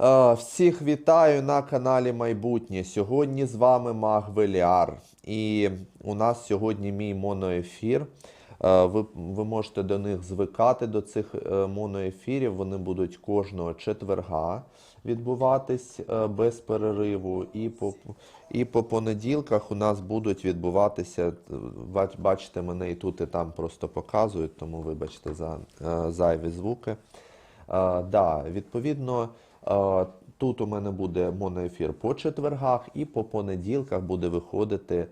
Е, Всіх вітаю на каналі Майбутнє. Сьогодні з вами Маг Веліар. І у нас сьогодні мій моноефір. Е, Ви, ви можете до них звикати до цих е, моноефірів. Вони будуть кожного четверга відбуватись без перериву. І по, і по понеділках у нас будуть відбуватися. Бачите, мене і тут, і там просто показують, тому вибачте за зайві звуки. Да, відповідно, тут у мене буде моноефір по четвергах, і по понеділках буде виходити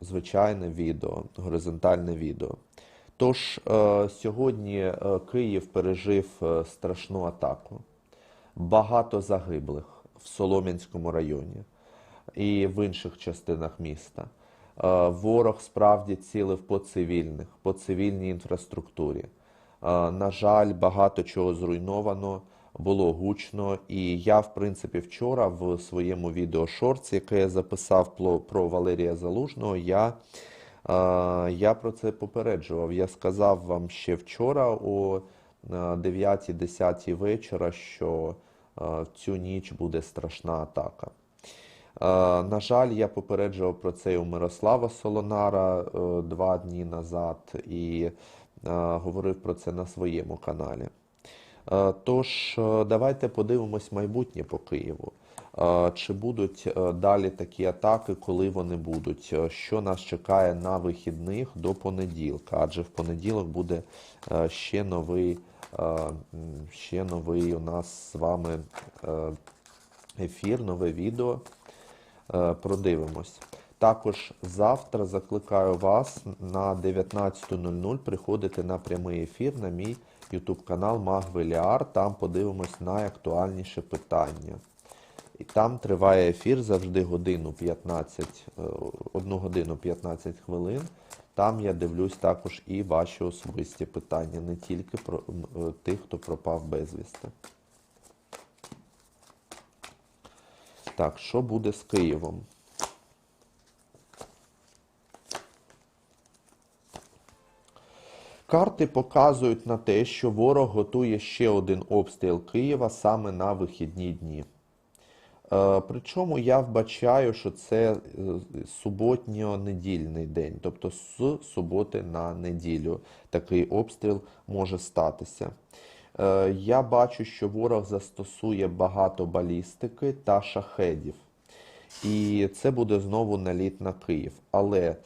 звичайне відео, горизонтальне відео. Тож сьогодні е, Київ пережив е, страшну атаку. Багато загиблих в Солом'янському районі і в інших частинах міста. Е, Ворог справді цілив по цивільних, по цивільній інфраструктурі. На жаль, багато чого зруйновано, було гучно. І я, в принципі, вчора в своєму відео шортс, яке я записав про, Валерія Залужного, я, е, я про це попереджував. Я сказав вам ще вчора о 9-10 вечора, що е, в цю ніч буде страшна атака. Е, На жаль, я попереджував про це у Мирослава Солонара е, два дні назад і е, говорив про це на своєму каналі. Е, Тож, е, давайте подивимось майбутнє по Києву. Е, Чи будуть далі такі атаки, коли вони будуть? Що нас чекає на вихідних до понеділка? Адже в понеділок буде ще новий, ще новий у нас з вами ефір, нове відео. Продивимось. Також завтра закликаю вас на 19.00 приходити на прямий ефір на мій YouTube канал Магвеліар. Там подивимось найактуальніше питання. І там триває ефір завжди годину 15, е, 1 годину 15 хвилин. Там я дивлюсь також і ваші особисті питання, не тільки про е, тих, хто пропав безвісти. Так, що буде з Києвом? Карти показують на те, що ворог готує ще один обстріл Києва саме на вихідні дні. Е, Причому я вбачаю, що це е, суботньо-недільний день, тобто з суботи на неділю такий обстріл може статися. Е, Я бачу, що ворог застосує багато балістики та шахедів. І це буде знову наліт на Київ. Але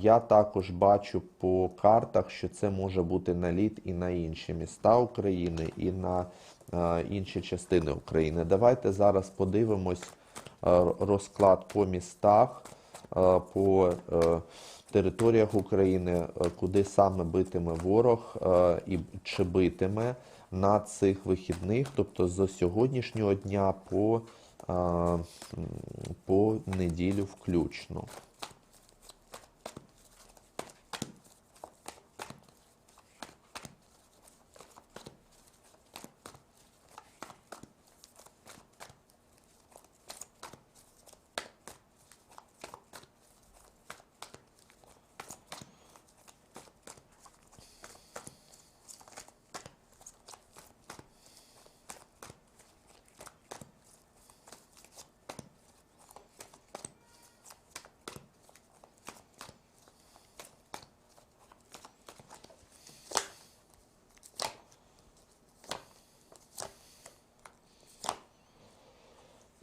я також бачу по картах, що це може бути наліт і на інші міста України, і на е, інші частини України. Давайте зараз подивимось е, розклад по містах, е, по е, територіях України, е, куди саме битиме ворог е, і чи битиме на цих вихідних, тобто з сьогоднішнього дня по, е, по неділю включно.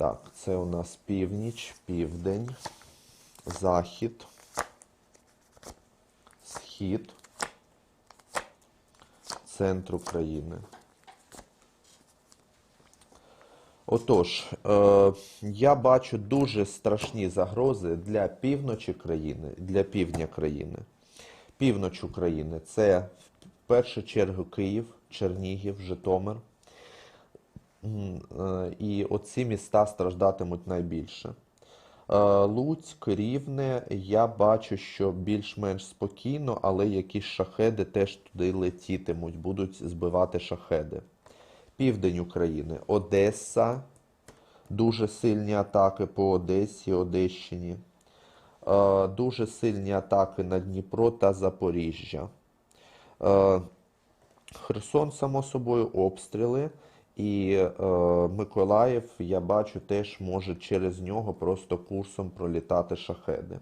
Так, це у нас північ, південь, захід, схід, центр України. Отож, е, я бачу дуже страшні загрози для півночі країни, для півдня країни. Північ України це в першу чергу Київ, Чернігів, Житомир. Е, І оці міста страждатимуть найбільше. Е, Луцьк, Рівне, я бачу, що більш-менш спокійно, але якісь шахеди теж туди летітимуть, будуть збивати шахеди. Південь України, Одеса, дуже сильні атаки по Одесі, Одещині. Е, Дуже сильні атаки на Дніпро та Запоріжжя. Херсон, само собою, обстріли І е, Миколаїв, я бачу, теж може через нього просто курсом пролітати шахеди.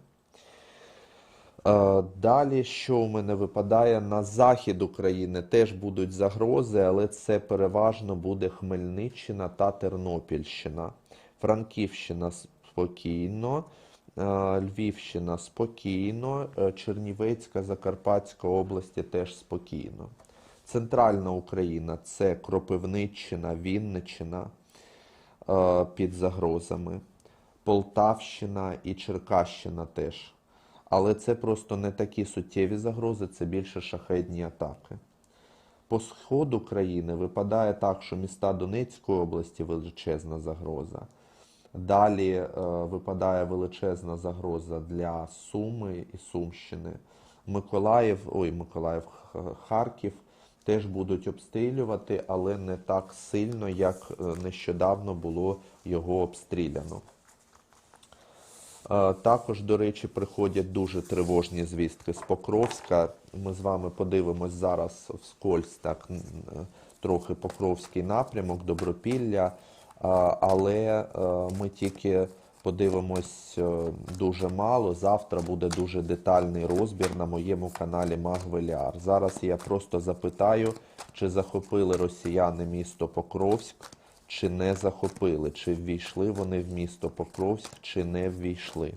Е, Далі, що у мене випадає на захід України, теж будуть загрози, але це переважно буде Хмельниччина та Тернопільщина. Франківщина спокійно, е, Львівщина спокійно, е, Чернівецька, Закарпатська області теж спокійно. Центральна Україна це Кропивниччина, Вінниччина е, під загрозами. Полтавщина і Черкащина теж. Але це просто не такі суттєві загрози, це більше шахедні атаки. По сходу країни випадає так, що міста Донецької області величезна загроза. Далі е, випадає величезна загроза для Суми і Сумщини. Миколаїв, ой, Миколаїв, Харків теж будуть обстрілювати, але не так сильно, як е, нещодавно було його обстріляно. Е, Також, до речі, приходять дуже тривожні звістки з Покровська. Ми з вами подивимось зараз вскользь так е, трохи Покровський напрямок, Добропілля, але ми тільки подивимось е, дуже мало. Завтра буде дуже детальний розбір на моєму каналі Магвеляр. Зараз я просто запитаю, чи захопили росіяни місто Покровськ, чи не захопили, чи ввійшли вони в місто Покровськ, чи не ввійшли.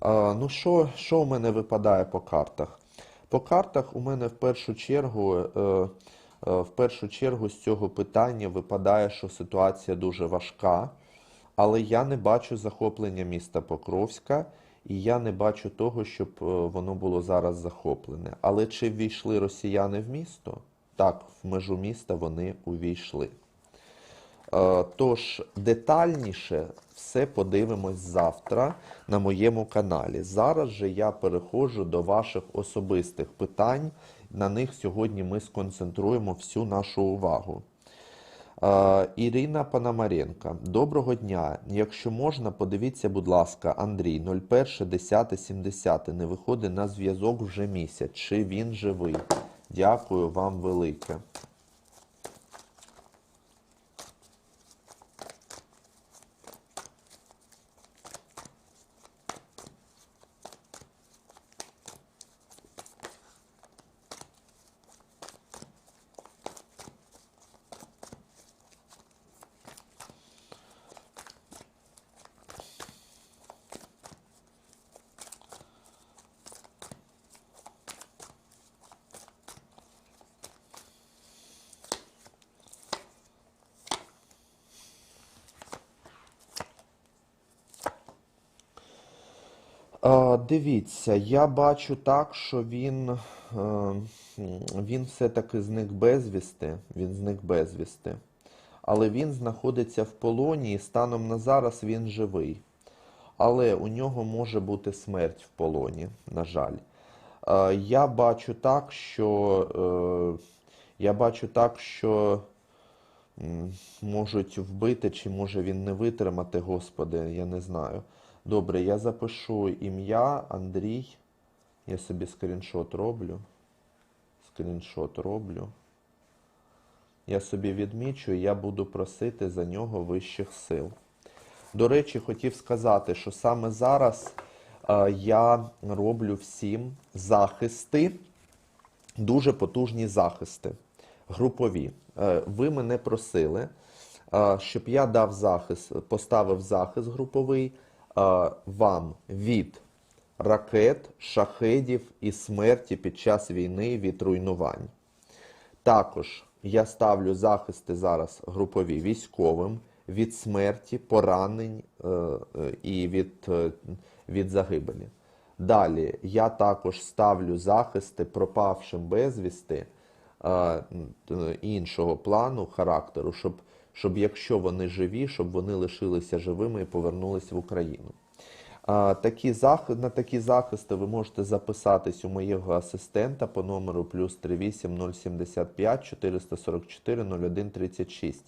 А, що, що у мене випадає по картах? По картах у мене в першу чергу, е, е, в першу чергу з цього питання випадає, що ситуація дуже важка, але я не бачу захоплення міста Покровська, і я не бачу того, щоб е, воно було зараз захоплене. Але чи ввійшли росіяни в місто? Так, в межу міста вони увійшли. Е, Тож детальніше все подивимось завтра на моєму каналі. Зараз же я переходжу до ваших особистих питань. На них сьогодні ми сконцентруємо всю нашу увагу. Е, Ірина Пономаренка. Доброго дня. Якщо можна, подивіться, будь ласка, Андрій, 01.10.70 не виходить на зв'язок вже місяць. Чи він живий? Дякую вам велике. Дивіться, я бачу так, що він, е, він все-таки зник безвісти, він зник безвісти. Але він знаходиться в полоні і станом на зараз він живий. Але у нього може бути смерть в полоні, на жаль. Е, я бачу так, що, е, я бачу так, що можуть вбити, чи може він не витримати, Господи, я не знаю. Добре, я запишу ім'я Андрій. Я собі скріншот роблю. Скріншот роблю. Я собі відмічу, я буду просити за нього вищих сил. До речі, хотів сказати, що саме зараз е, я роблю всім захисти, дуже потужні захисти, групові. Е, ви мене просили, е, щоб я дав захист, поставив захист груповий вам від ракет, шахедів і смерті під час війни від руйнувань. Також я ставлю захисти зараз групові військовим від смерті, поранень е, е, і від, е, від загибелі. Далі я також ставлю захисти пропавшим безвісти іншого плану, характеру, щоб, щоб якщо вони живі, щоб вони лишилися живими і повернулись в Україну. Такі. На такі захисти ви можете записатись у моєго асистента по номеру плюс 38 075 444 01 36.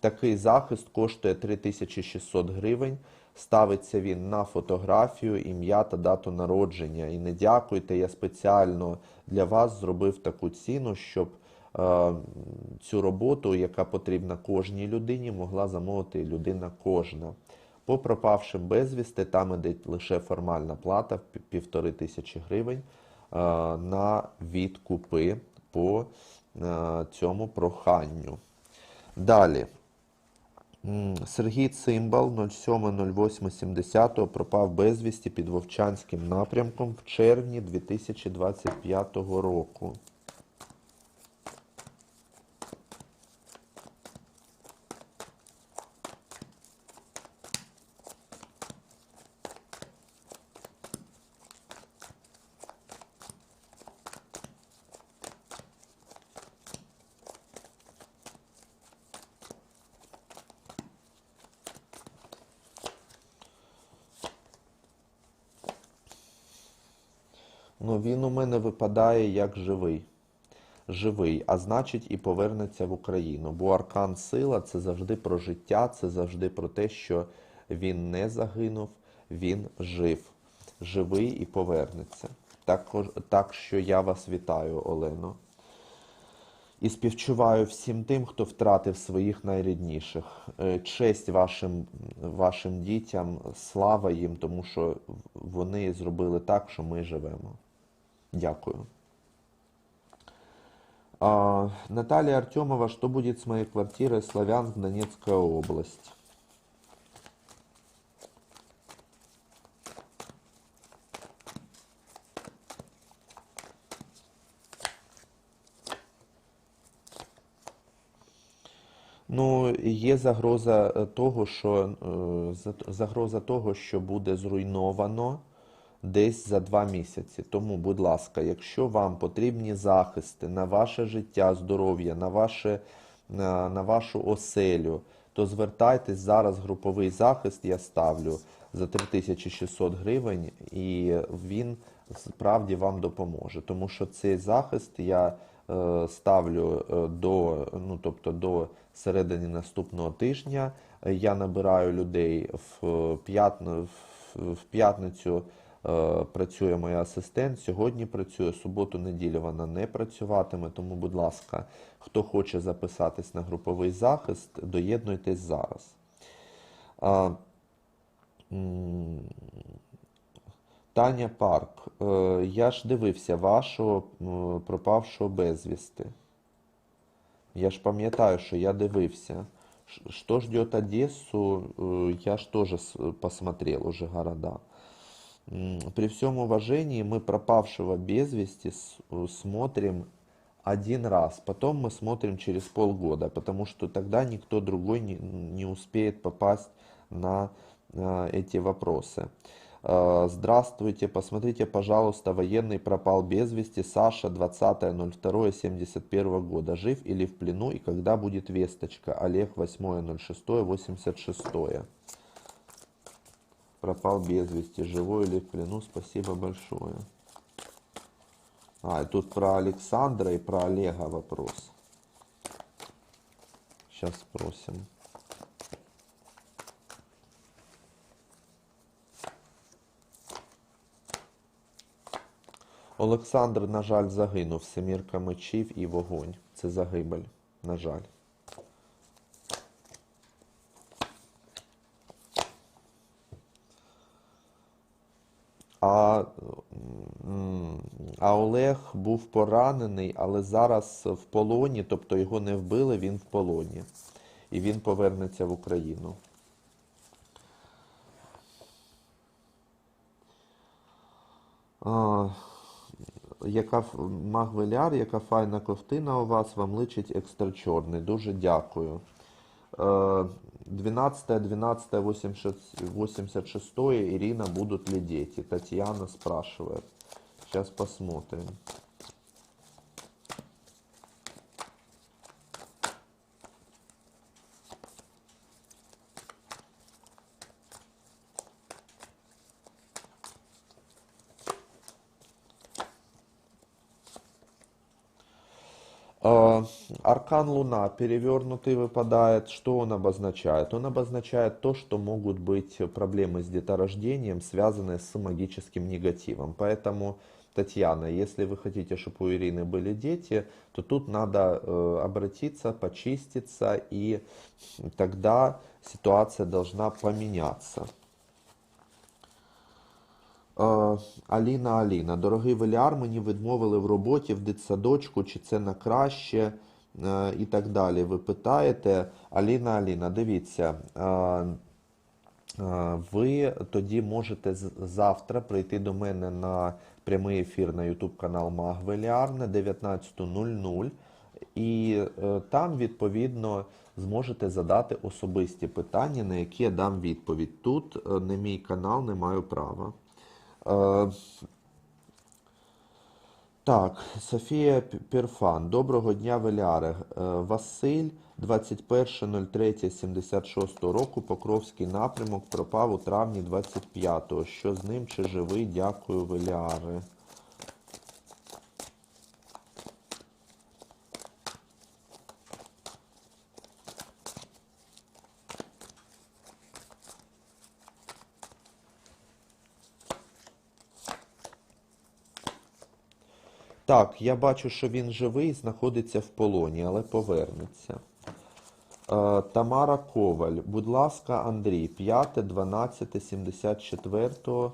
Такий захист коштує 3600 гривень. Ставиться він на фотографію, ім'я та дату народження. І не дякуйте, я спеціально для вас зробив таку ціну, щоб цю роботу, яка потрібна кожній людині, могла замовити людина кожна. По пропавшим безвісти там іде лише формальна плата півтори тисячі гривень е, на відкупи по е, цьому проханню. Далі. Сергій Цимбал 07.08.70 пропав безвісті під Вовчанським напрямком в червні 2025 року. Ну, він у випадає як живий. Живий, а значить і повернеться в Україну. Бо аркан сила це завжди про життя, це завжди про те, що він не загинув, він жив. Живий і повернеться. Також, так що я вас вітаю, Олено. І співчуваю всім тим, хто втратив своїх найрідніших. Е, Честь вашим, вашим дітям, слава їм, тому що вони зробили так, що ми живемо. Дякую. А, Наталья Артемова, что будет с моей квартирой Славянск, Донецкая область? Ну, є загроза е, того, що е, загроза того, що буде зруйновано десь за два місяці. Тому, будь ласка, якщо вам потрібні захисти на ваше життя, здоров'я, на ваше, на, на вашу оселю, то звертайтесь зараз. Груповий захист я ставлю за 3600 гривень, і він справді вам допоможе. Тому що цей захист я е, ставлю е, до, ну, тобто до середини наступного тижня. Я набираю людей в в- в п'ятницю. Е, Працює моя асистент, сьогодні працює, суботу, неділю вона не працюватиме, тому, будь ласка, хто хоче записатись на груповий захист, доєднуйтесь зараз. А, Таня Парк, е, я ж дивився вашого пропавшого безвісти. Я ж пам'ятаю, що я дивився. Что ждет Одессу, э, я ж с- посмотрел уже города. При всем уважении мы пропавшего без вести э, смотрим один раз, потом мы смотрим через полгода, потому что тогда никто другой не, не успеет попасть на э, эти вопросы. Э, Здравствуйте, посмотрите, пожалуйста, военный пропал без вести Саша 20.02.71 года. Жив или в плену и когда будет весточка? Олег 8.06.86. Пропал без вести, живой или в плену? Спасибо большое. А, и тут про Александра и про Олега вопрос. Сейчас спросим. Олександр, на жаль, загинув. Семірка мечів і вогонь. Це загибель. На жаль. А, м, а Олег був поранений, але зараз в полоні, тобто його не вбили, він в полоні. І він повернеться в Україну. А, яка Магвеляр, яка файна ковтина у вас, вам личить екстра чорний. Дуже дякую. Е, 12 12 86 Ирина, будут ли дети? Татьяна спрашивает. Сейчас посмотрим. А, аркан Луна перевернутый выпадает. Что он обозначает? Он обозначает то, что могут быть проблемы с деторождением, связанные с магическим негативом. Поэтому Татьяна, если вы хотите, чтобы у Ирины были дети, то тут надо э, обратиться, почиститься, и тогда ситуация должна поменяться. Е, Аліна Аліна, дорогий Веліар, мені відмовили в роботі, в дитсадочку, чи це на краще е, і так далі. Ви питаєте, Аліна Аліна, дивіться, е, е, ви тоді можете з- завтра прийти до мене на прямий ефір на YouTube канал Магвеліар на 19.00 і е, там відповідно зможете задати особисті питання, на які я дам відповідь. Тут е, не мій канал, не маю права. Так, Софія Пірфан. Доброго дня, Веляре. Е, Василь, 21.03.76 року, Покровський напрямок, пропав у травні 25-го. Що з ним, чи живий? Дякую, Веляре. Так, я бачу, що він живий, знаходиться в полоні, але повернеться. Е, Тамара Коваль, будь ласка, Андрій, 5, 12, 74,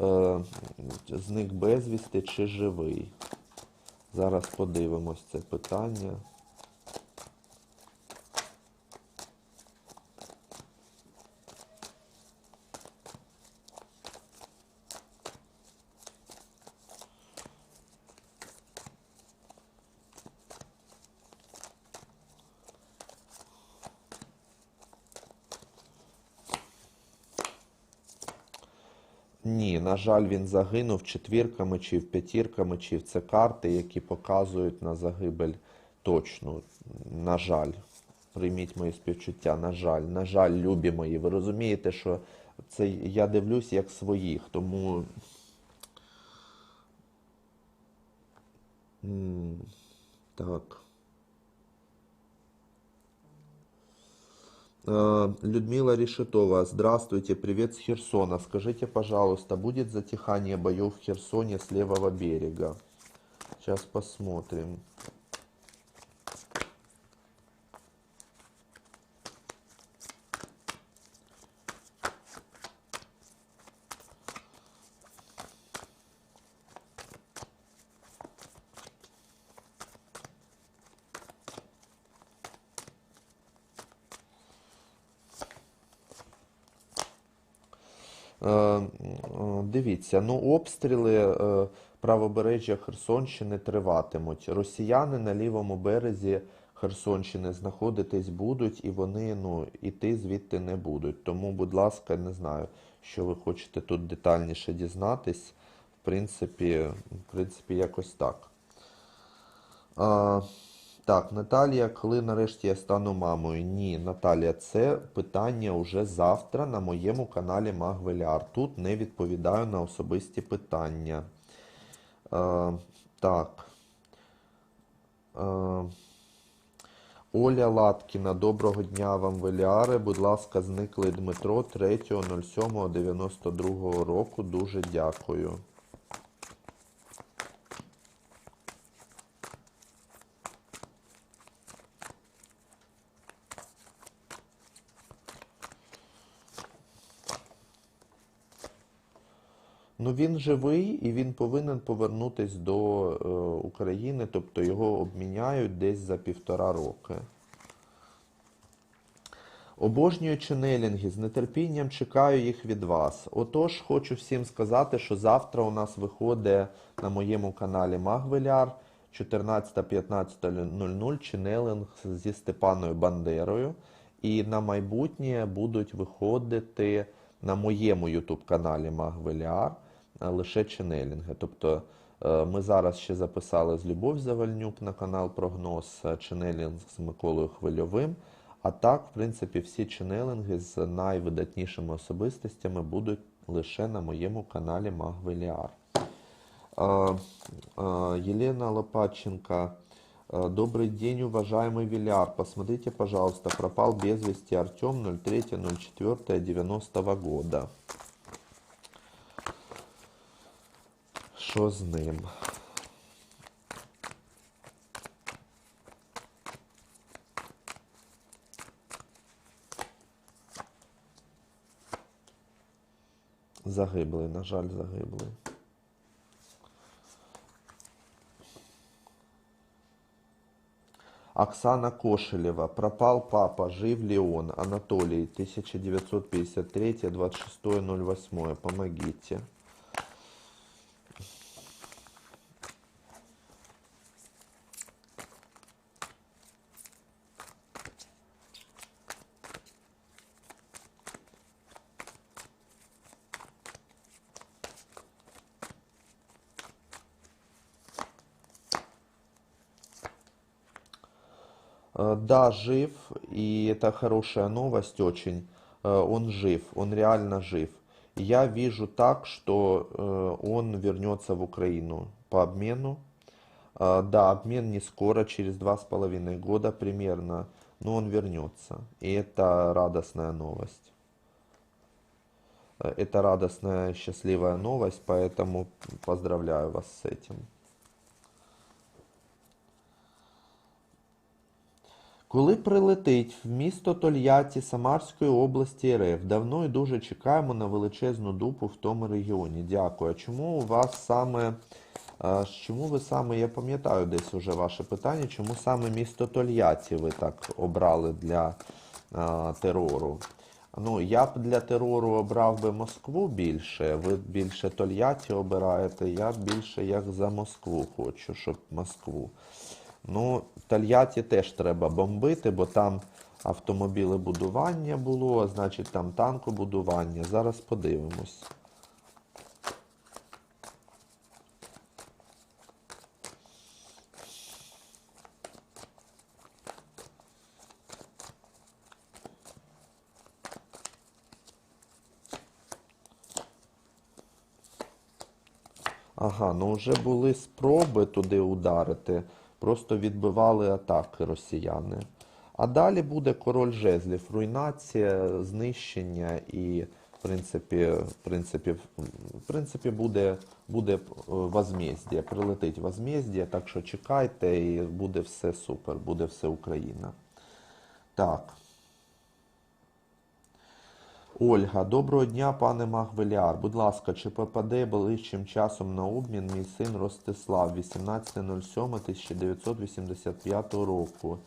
е, зник безвісти чи живий? Зараз подивимось це питання. Ні, на жаль, він загинув четвірками чи в п'ятірками, чи в це карти, які показують на загибель точну. На жаль, прийміть мої співчуття. На жаль, на жаль, любі мої. Ви розумієте, що це я дивлюсь як своїх, тому. Так. Людмила Решетова, здравствуйте, привет с Херсона. Скажите, пожалуйста, будет затихание боев в Херсоне с левого берега? Сейчас посмотрим. Дивіться, ну обстріли е, правобережжя Херсонщини триватимуть. Росіяни на лівому березі Херсонщини знаходитись будуть, і вони ну іти звідти не будуть. Тому, будь ласка, не знаю, що ви хочете тут детальніше дізнатись. В принципі, в принципі, якось так. А, так, Наталія, коли нарешті я стану мамою? Ні, Наталія, це питання уже завтра на моєму каналі Магвеляр. Тут не відповідаю на особисті питання. А, так. А, Оля Латкіна, доброго дня вам, Веліари. Будь ласка, зниклий Дмитро 3.07.92 року. Дуже дякую. Ну він живий і він повинен повернутись до е, України, тобто його обміняють десь за півтора роки. Обожнюю ченелінги, з нетерпінням чекаю їх від вас. Отож, хочу всім сказати, що завтра у нас виходить на моєму каналі Магвеляр 14-15.00 ченелінг зі Степаною Бандерою. І на майбутнє будуть виходити на моєму YouTube каналі Магвеляр лише ченелінги. Тобто е, ми зараз ще записали з Любов Завальнюк на канал Прогноз е, ченелінг з Миколою Хвильовим. А так, в принципі, всі ченелінги з найвидатнішими особистостями будуть лише на моєму каналі Магвеліар. Е, е, Єлена Лопатченка. Э, Добрый день, уважаемый Виляр. Посмотрите, пожалуйста, пропал без вести Артем 03.04.90 года. Що з ним? Загиблий, на жаль, загиблий. Оксана Кошелева. Пропал папа, жив ли он? Анатолий, 1953, 26.08. Помогите. Э, Да, жив, и это хорошая новость очень. Э, Он жив, он реально жив. Я вижу так, что э, он вернется в Украину по обмену. Э, Да, обмен не скоро, через два с половиной года примерно, но он вернется. И это радостная новость. Это радостная, счастливая новость, поэтому поздравляю вас с этим. Коли прилетить в місто Тольятті Самарської області РФ, давно і дуже чекаємо на величезну дупу в тому регіоні. Дякую. А чому у вас саме, чому ви саме, я пам'ятаю десь уже ваше питання, чому саме місто Тольятті ви так обрали для а, терору? Ну, я б для терору обрав би Москву більше, ви більше Тольятті обираєте, я більше як за Москву хочу, щоб Москву. Ну, Тольятті теж треба бомбити, бо там автомобілебудування було, а значить там танкобудування. Зараз подивимось. Ага, ну вже були спроби туди ударити, просто відбивали атаки росіяни. А далі буде король жезлів, руйнація, знищення і, в принципі, в принципі, в принципі буде, буде е, возмездя, прилетить возмездя, так що чекайте і буде все супер, буде все Україна. Так. Ольга, доброго дня, пане Магвеліар. Будь ласка, чи попаде ближчим часом на обмін мій син Ростислав 18.07.1985 року?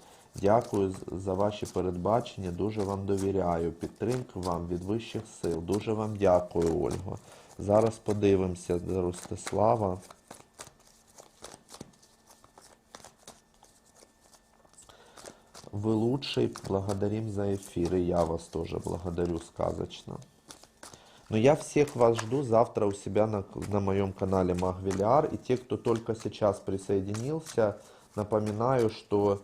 Дякую за ваші передбачення, дуже вам довіряю. Підтримки вам від вищих сил. Дуже вам дякую, Ольго. Зараз подивимося за Ростислава. Вы лучший, благодарим за эфир, и я вас тоже благодарю сказочно. Но я всех вас жду завтра у себя на, на моем канале Магвелиар. И те, кто только сейчас присоединился, напоминаю, что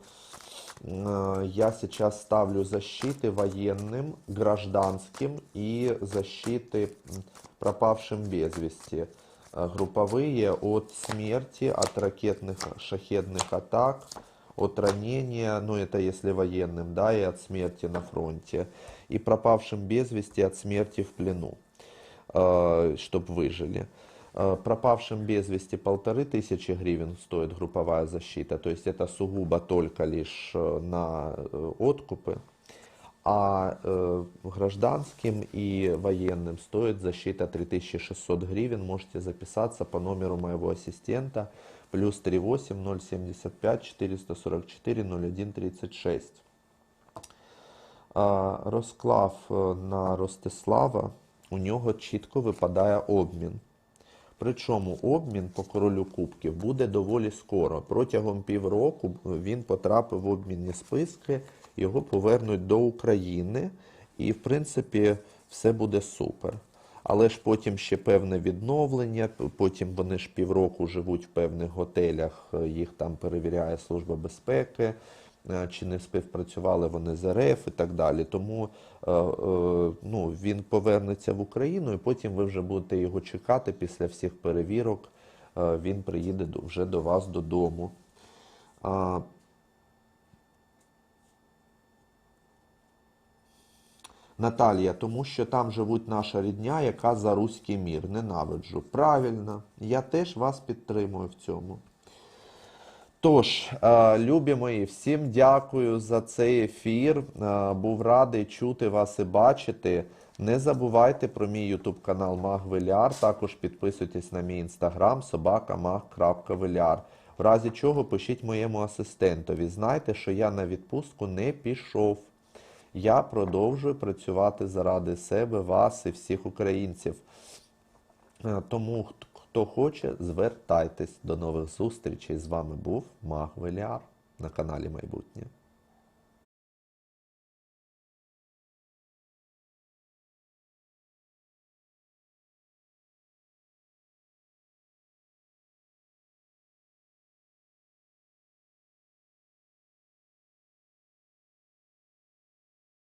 э, я сейчас ставлю защиты военным, гражданским и защиты м, пропавшим без вести. Э, Групповые от смерти, от ракетных шахедных атак, от ранения, ну это если военным, да, и от смерти на фронте, и пропавшим без вести от смерти в плену, чтобы выжили. Э, Пропавшим без вести полторы тысячи гривен стоит групповая защита, то есть это сугубо только лишь э, на э, откупы, а э, гражданским и военным стоит защита 3600 гривен. Можете записаться по номеру моего ассистента плюс 38 075 444 01 36. Розклав е, на Ростислава, у нього чітко випадає обмін. Причому обмін по королю кубків буде доволі скоро. Протягом півроку він потрапив в обмінні списки, його повернуть до України, і, в принципі, все буде супер. Але ж потім ще певне відновлення, потім вони ж півроку живуть в певних готелях, е, їх там перевіряє Служба безпеки, е, чи не співпрацювали вони з РФ і так далі. Тому е, ну, він повернеться в Україну, і потім ви вже будете його чекати після всіх перевірок. Він приїде вже до вас додому. Наталія, тому що там живуть наша рідня, яка за руський мір. Ненавиджу. Правильно, я теж вас підтримую в цьому. Тож, е, любі мої, всім дякую за цей ефір. Е, Був радий чути вас і бачити. Не забувайте про мій ютуб канал Магвеляр. Також підписуйтесь на мій інстаграм собакамаг.веляр. В разі чого пишіть моєму асистентові. Знайте, що я на відпустку не пішов. Я продовжую працювати заради себе, вас і всіх українців. Е, Тому хт- хто хоче, звертайтесь. До нових зустрічей. З вами був Маг на каналі Майбутнє.